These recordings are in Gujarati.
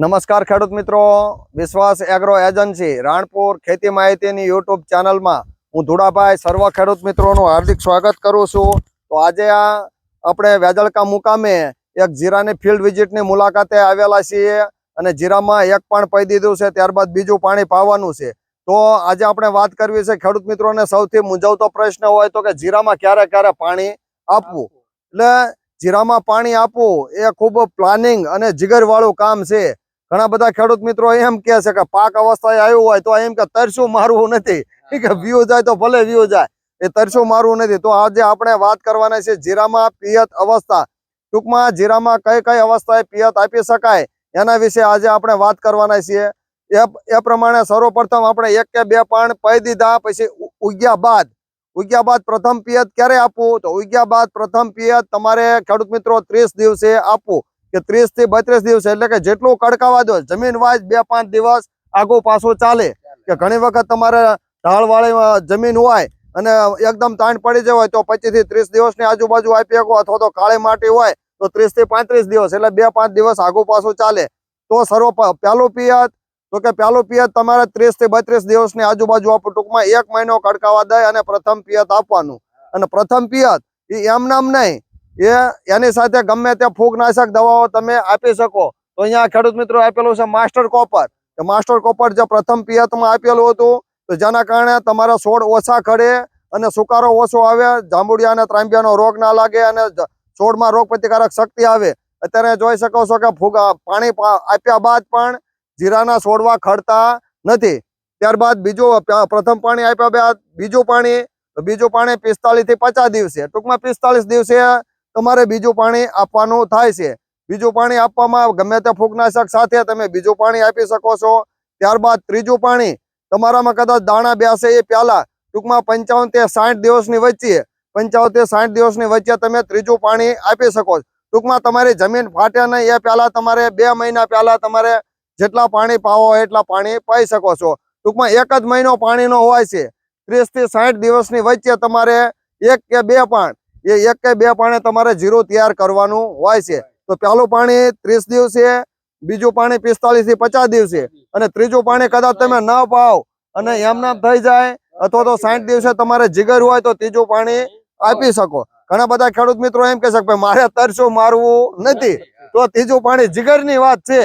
નમસ્કાર ખેડૂત મિત્રો. વિશ્વાસ એગ્રો એજન્સી, રાણપુર ખેતી માહિતીની યુટ્યુબ ચેનલમાં હું ધુડાભાઈ સર્વ ખેડૂત મિત્રોનું હાર્દિક સ્વાગત કરું છું. તો આજે આ આપણે વેજળકા મુકામે એક જીરાની ફિલ્ડ વિઝિટની મુલાકાતે આવેલા છીએ અને જીરામાં એક પણ પઈ દીધું છે, ત્યારબાદ બીજું પાણી પાવાનું છે. તો આજે આપણે વાત કરવી છે ખેડૂત મિત્રોને સૌથી મૂંઝવતો પ્રશ્ન હોય તો કે જીરામાં ક્યારે ક્યારે પાણી આપવું? એટલે જીરામાં પાણી આપવું એ ખૂબ પ્લાનિંગ અને જીગરવાળું કામ છે. ઘણા બધા ખેડૂત મિત્રો એમ કે છે કે પાક અવસ્થાએ આવ્યું હોય તો એમ કે તરસું મારવું નથી. કે વ્યૂ જાય તો ભલે વ્યૂ જાય એ તરસું મારવું નથી. તો આજે આપણે વાત કરવાના છે જીરામાં પિયત અવસ્થા. ટૂંકમાં જીરામાં કઈ કઈ અવસ્થાએ પિયત આપી શકાય એના વિશે આજે આપણે વાત કરવાના છીએ. એ પ્રમાણે સર્વપ્રથમ આપણે એક કે બે પાણ પઈ દીધા પછી ઉગ્યા બાદ. ઉગ્યા બાદ પ્રથમ પિયત ક્યારે આપવું? તો ઉગ્યા બાદ પ્રથમ પિયત તમારે ખેડૂત મિત્રો ત્રીસ દિવસે આપવું. કે ત્રીસથી બત્રીસ દિવસ એટલે કે જેટલું કડકાવા દો, જમીન વાઇઝ બે પાંચ દિવસ આગો પાછું ચાલે. કે ઘણી વખત તમારે ઢાળવાળી જમીન હોય અને એકદમ તાણ પડી જાય હોય તો પચીસથી ત્રીસ દિવસની આજુબાજુ આપી શકો અથવા તો કાળી માટી હોય તો ત્રીસથી પાંત્રીસ દિવસ એટલે બે પાંચ દિવસ આગો પાછું ચાલે. તો સર્વ પેલું પિયત, તો કે પહેલું પિયત તમારે ત્રીસથી બત્રીસ દિવસની આજુબાજુ આપણું ટૂંકમાં એક મહિનો કડકાવા દે અને પ્રથમ પિયત આપવાનું. અને પ્રથમ પિયત એ એમ નામ નહીં એ એની સાથે ગમે તે ફૂગનાશક દવાઓ તમે આપી શકો. તો અહીંયા ખેડૂત મિત્રો આપેલું છે માસ્ટર કોપર. માસ્ટર કોપર જે પ્રથમ પિયતમાં આપેલું હતું, તો જેના કારણે તમારા છોડ ઓછા ખડે અને સુકારો ઓછો આવે, જાંબુડિયા અને ત્રાંબિયાનો રોગ ના લાગે અને છોડમાં રોગ પ્રતિકારક શક્તિ આવે. અત્યારે જોઈ શકો છો કે ફૂગા પાણી આપ્યા બાદ પણ જીરાના છોડવા ખડતા નથી. ત્યારબાદ બીજું પ્રથમ પાણી આપ્યા બાદ બીજું પાણી બીજું પાણી પિસ્તાલીસથી પચાસ દિવસે. ટૂંકમાં પિસ્તાલીસ દિવસે તમારે બીજું પાણી આપવાનું થાય છે. બીજું પાણી આપવામાં ગમે તે ફૂગનાશક સાથે તમે બીજું પાણી આપી શકો છો. ત્યારબાદ ત્રીજું પાણી, તમારામાં કદાચ દાણા બેસે એ પહેલા ટૂંકમાં પંચાવન તે સાઠ દિવસની વચ્ચે, પંચાવન તે સાઠ દિવસની વચ્ચે તમે ત્રીજું પાણી આપી શકો. ટૂંકમાં તમારી જમીન ફાટે નહીં, એ પહેલા તમારે બે મહિના પહેલા તમારે જેટલા પાણી પાવો એટલા પાણી પાઈ શકો છો. ટૂંકમાં એક જ મહિનો પાણીનો હોય છે. ત્રીસથી સાઠ દિવસની વચ્ચે તમારે એક કે બે પાણ એ એક કે બે પાણી તમારે જીરું તૈયાર કરવાનું હોય છે. તો પહેલું પાણી ત્રીસ દિવસે, બીજું પાણી પિસ્તાલીસથી પચાસ દિવસે. અને ત્રીજું પાણી કદાચ તમે ન પાવ અને એમના થઈ જાય અથવા તો સાઠ દિવસે તમારે જીગર હોય તો ત્રીજું પાણી આપી શકો. ઘણા બધા ખેડૂત મિત્રો એમ કે છે મારે તરસું મારવું નથી? તો ત્રીજું પાણી જીગર વાત છે.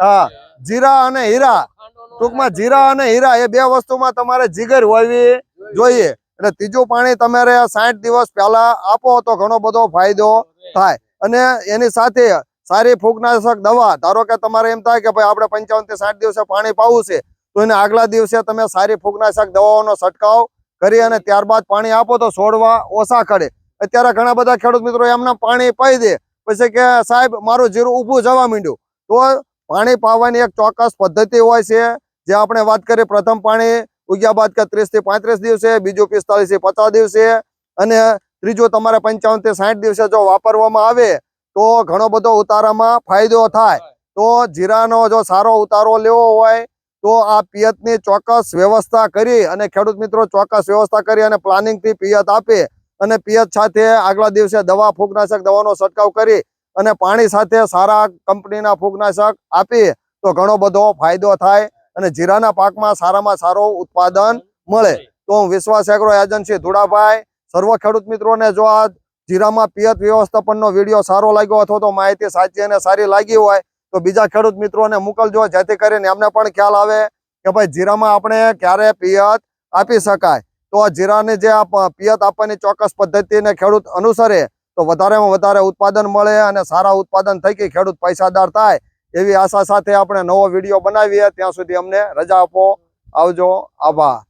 હા, જીરા અને હીરા. ટૂંકમાં જીરા અને હીરા એ બે વસ્તુમાં તમારે જીગર હોવી જોઈએ. એટલે ત્રીજું પાણી તમારે સાઠ દિવસ પહેલા આપો તો ઘણો બધો ફાયદો થાય. અને એની સાથે સારી ફૂગનાશક દવા, ધારો કે તમારે એમ થાય કે ભાઈ આપણે પંચાવનથી સાઠ દિવસે પાણી પાવું છે, તો એને આગલા દિવસે તમે સારી ફૂગનાશક દવાઓનો છંટકાવ કરી અને ત્યારબાદ પાણી આપો તો છોડવા ઓછા કરે. અત્યારે ઘણા બધા ખેડૂત મિત્રો એમને પાણી પાઈ દે, પછી કે સાહેબ મારું જીરું ઊભું જવા માંડ્યું. તો પાણી પાવાની એક ચોક્કસ પદ્ધતિ હોય છે, જે આપણે વાત કરીએ પ્રથમ પાણી ઉગ્યા બાદ કે ત્રીસથી પાંત્રીસ દિવસે, બીજું પિસ્તાલીસથી પચાસ દિવસે અને ત્રીજો તમારે પંચાવનથી સાઠ દિવસે જો વાપરવામાં આવે, તો ઘણો બધો ઉતારામાં ફાયદો થાય. તો જીરાનો જો સારો ઉતારો લેવો હોય, તો આ પિયતની ચોક્કસ વ્યવસ્થા કરી અને ખેડૂત મિત્રો ચોક્કસ વ્યવસ્થા કરી અને પ્લાનિંગથી પિયત આપે અને પિયત સાથે આગલા દિવસે દવા, ફૂગનાશક, દવાનો છંટકાવ કરી અને પાણી સાથે સારા કંપનીના ફૂગનાશક આપી, તો ઘણો બધો ફાયદો થાય. અને જીરાના પાકમાં સારામાં સારો ઉત્પાદન મળે. તો હું વિશ્વાસ એગ્રો એજન્સી ધુડાભાઈ. સર્વ ખેડૂત મિત્રોને જો આ જીરામાં પિયત વ્યવસ્થાપનનો વીડિયો સારો લાગ્યો અથવા તો માહિતી સાચી અને સારી લાગી હોય તો બીજા ખેડૂત મિત્રોને મોકલજો જેથી કરીને એમને પણ ખ્યાલ આવે કે ભાઈ જીરામાં આપણે ક્યારે પિયત આપી શકાય. તો આ જીરાને જે આ પિયત આપવાની ચોક્કસ પદ્ધતિને ખેડૂત અનુસરે તો વધારેમાં વધારે ઉત્પાદન મળે અને સારા ઉત્પાદન થકી ખેડૂત પૈસાદાર થાય એવી આશા સાથે આપણે નવો વીડિયો બનાવીએ. ત્યાં સુધી અમને રજા આપો. આવજો. આભાર.